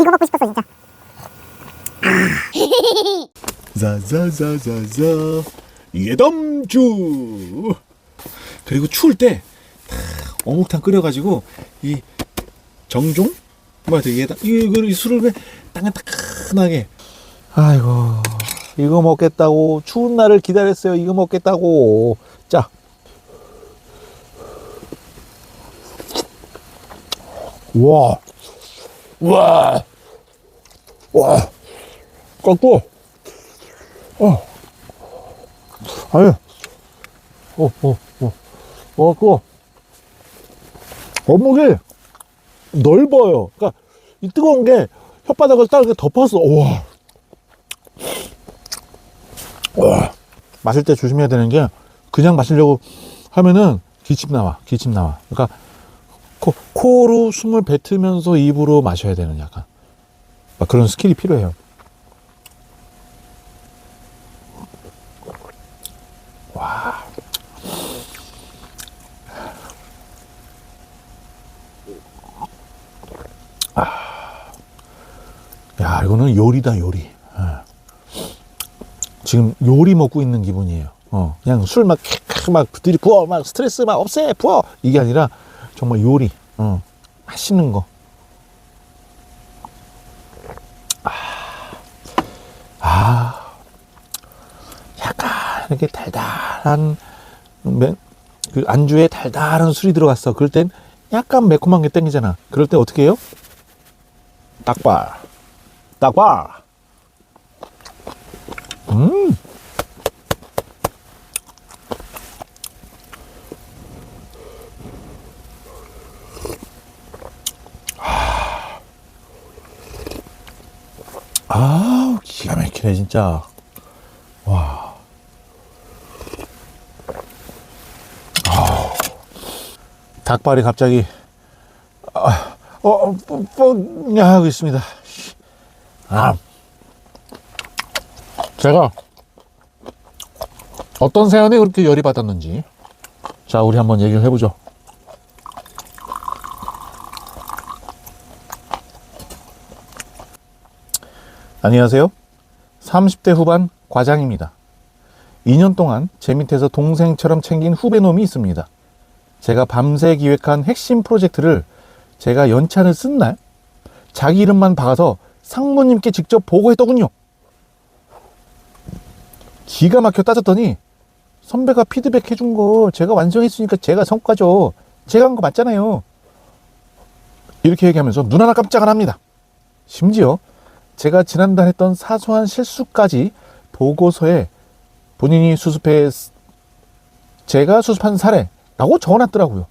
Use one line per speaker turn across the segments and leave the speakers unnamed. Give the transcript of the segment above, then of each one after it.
이거 먹고 싶었어 진짜.
자자자자자. 예담주. 그리고 추울 때 탁, 어묵탕 끓여가지고 이 정종? 뭐야 돼 예담 이거 이 술을 왜 땅에 따끈하게. 아이고 이거 먹겠다고. 추운 날을 기다렸어요. 이거 먹겠다고. 자. 와, 와, 와, 깎고, 어, 아유, 어, 어, 어, 어, 그거, 어묵이 넓어요. 그러니까 이 뜨거운 게 혓바닥을 딱 이렇게 덮어서, 와, 와, 마실 때 조심해야 되는 게 그냥 마시려고 하면은 기침 나와, 기침 나와. 그러니까 코, 코로 숨을 뱉으면서 입으로 마셔야 되는 약간. 막 그런 스킬이 필요해요. 와. 아. 야, 이거는 요리다, 요리. 아. 지금 요리 먹고 있는 기분이에요. 어, 그냥 술 막, 막, 들이 부어, 막, 스트레스 막 없애, 부어! 이게 아니라, 정말 요리, 어, 맛있는 거. 아, 아, 약간 이렇게 달달한, 매, 그 안주에 달달한 술이 들어갔어. 그럴 땐 약간 매콤한 게 땡기잖아. 그럴 때 어떻게 해요? 닭발. 닭발. 음. 아, 기가 막히네, 진짜. 닭발이 갑자기, 아, 어, 어, 뻥, 뻥, 야, 하고 있습니다. 아. 제가 어떤 사연에 그렇게 열이 받았는지. 자, 우리 한번 얘기를 해보죠. 안녕하세요. 30대 후반 과장입니다. 2년 동안 제 밑에서 동생처럼 챙긴 후배놈이 있습니다. 제가 밤새 기획한 핵심 프로젝트를 제가 연찬을 쓴날 자기 이름만 박아서 상무님께 직접 보고했더군요. 기가 막혀 따졌더니 선배가 피드백 해준 거 제가 완성했으니까 제가 성과죠. 제가 한 거 맞잖아요. 이렇게 얘기하면서 눈 하나 깜짝 안 합니다. 심지어 제가 지난달 했던 사소한 실수까지 보고서에 본인이 수습해 제가 수습한 사례 라고 적어놨더라고요.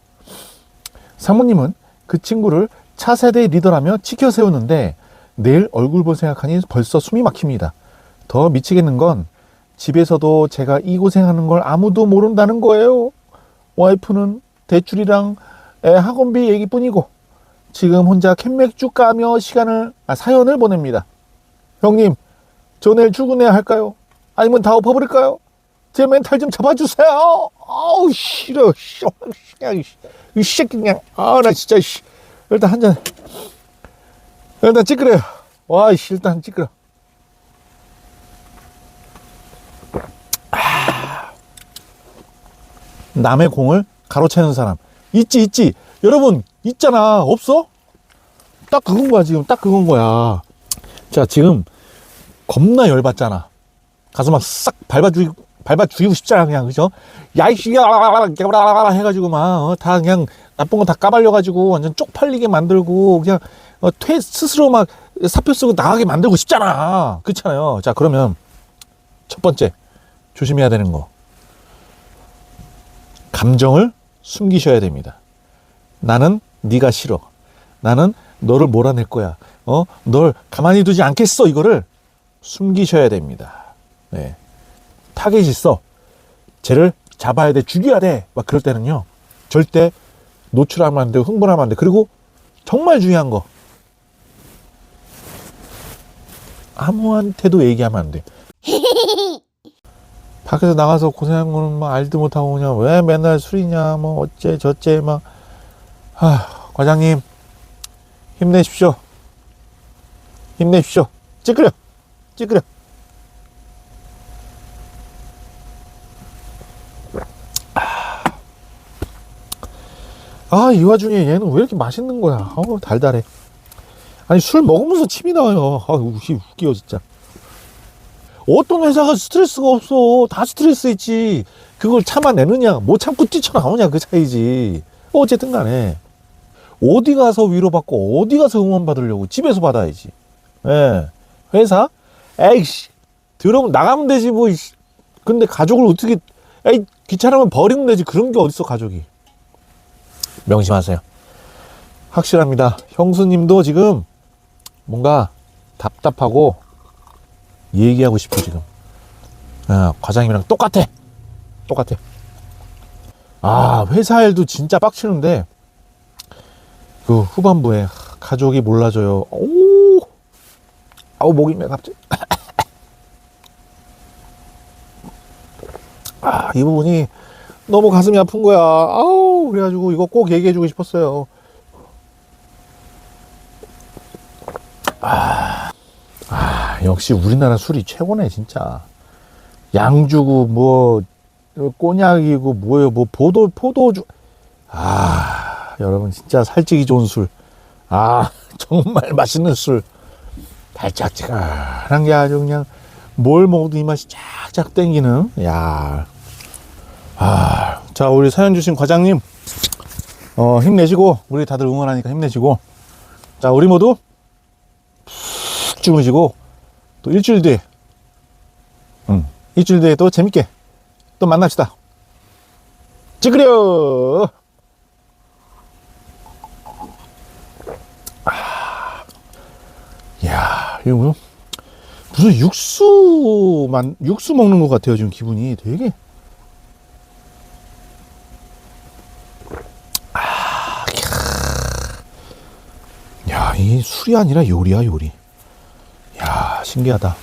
사모님은 그 친구를 차세대 리더라며 치켜 세우는데 내일 얼굴 볼 생각하니 벌써 숨이 막힙니다. 더 미치겠는 건 집에서도 제가 이 고생하는 걸 아무도 모른다는 거예요. 와이프는 대출이랑 애 학원비 얘기뿐이고 지금 혼자 캔맥주 까며 시간을 아, 사연을 보냅니다. 형님, 저 내일 출근해야 할까요? 아니면 다 엎어버릴까요? 제 멘탈 좀 잡아주세요. 아우 싫어, 야, 이, 이 새끼 그냥 아 나 진짜 씨. 일단 한 잔. 일단 찌끄려요. 와, 씨, 일단 찌끄러. 아. 남의 공을 가로채는 사람 있지 있지 여러분 있잖아 없어? 딱 그건 거야 지금 딱 그건 거야 자 지금 겁나 열받잖아 가서 막 싹 밟아 죽이고 밟아 죽이고 싶잖아 그냥. 그죠? 야이씨야 해가지고 막다 어, 그냥 나쁜 거 다 까발려 가지고 완전 쪽팔리게 만들고 그냥 어, 퇴 스스로 막 사표 쓰고 나가게 만들고 싶잖아. 그렇잖아요. 자 그러면 첫 번째 조심해야 되는 거. 감정을 숨기셔야 됩니다. 나는 네가 싫어. 나는 너를 몰아낼 거야. 어, 널 가만히 두지 않겠어. 이거를 숨기셔야 됩니다. 네. 타겟이 있어. 쟤를 잡아야 돼. 죽여야 돼. 막 그럴 때는요. 절대 노출하면 안 되고 흥분하면 안 돼. 그리고 정말 중요한 거. 아무한테도 얘기하면 안 돼. 밖에서 나가서 고생한 거는 막 알도 못하고 그냥 왜 맨날 술이냐, 뭐 어째 저째 막. 아, 과장님 힘내십시오. 힘내십시오. 찌그려. 찌그려. 아, 이 와중에 얘는 왜 이렇게 맛있는 거야? 어우, 달달해. 아니, 술 먹으면서 침이 나와요. 아, 웃기, 웃겨, 진짜. 어떤 회사가 스트레스가 없어. 다 스트레스 있지. 그걸 참아내느냐, 못 참고 뛰쳐나오냐, 그 차이지. 어쨌든 간에. 어디 가서 위로받고, 어디 가서 응원받으려고 집에서 받아야지. 예. 회사? 에이씨. 들어오면 나가면 되지, 뭐. 근데 가족을 어떻게, 에이, 귀찮으면 버리면 되지. 그런 게 어딨어, 가족이. 명심하세요. 확실합니다. 형수님도 지금 뭔가 답답하고 얘기하고 싶어 지금. 아, 과장님이랑 똑같아. 똑같아. 아 회사 일도 진짜 빡치는데 그 후반부에 가족이 몰라줘요. 오, 아우 목이 매 갑자기. 아 이 부분이 너무 가슴이 아픈 거야. 아우, 그래가지고 이거 꼭 얘기해주고 싶었어요. 아, 아, 역시 우리나라 술이 최고네, 진짜. 양주고, 뭐, 꼬냑이고, 뭐예요, 뭐, 포도, 포도주. 아, 여러분, 진짜 살찌기 좋은 술. 아, 정말 맛있는 술. 달짝지근한 게 아주 그냥 뭘 먹어도 이 맛이 쫙쫙 땡기는, 야 아, 자, 우리 사연 주신 과장님, 어, 힘내시고, 우리 다들 응원하니까 힘내시고, 자, 우리 모두 푹 주무시고, 또 일주일 뒤에, 음, 일주일 뒤에 또 재밌게 또 만납시다. 찌그려! 아, 야, 이거 무슨, 무슨 육수만, 육수 먹는 것 같아요, 지금 기분이 되게. 야, 이 술이 아니라 요리야, 요리. 야, 신기하다.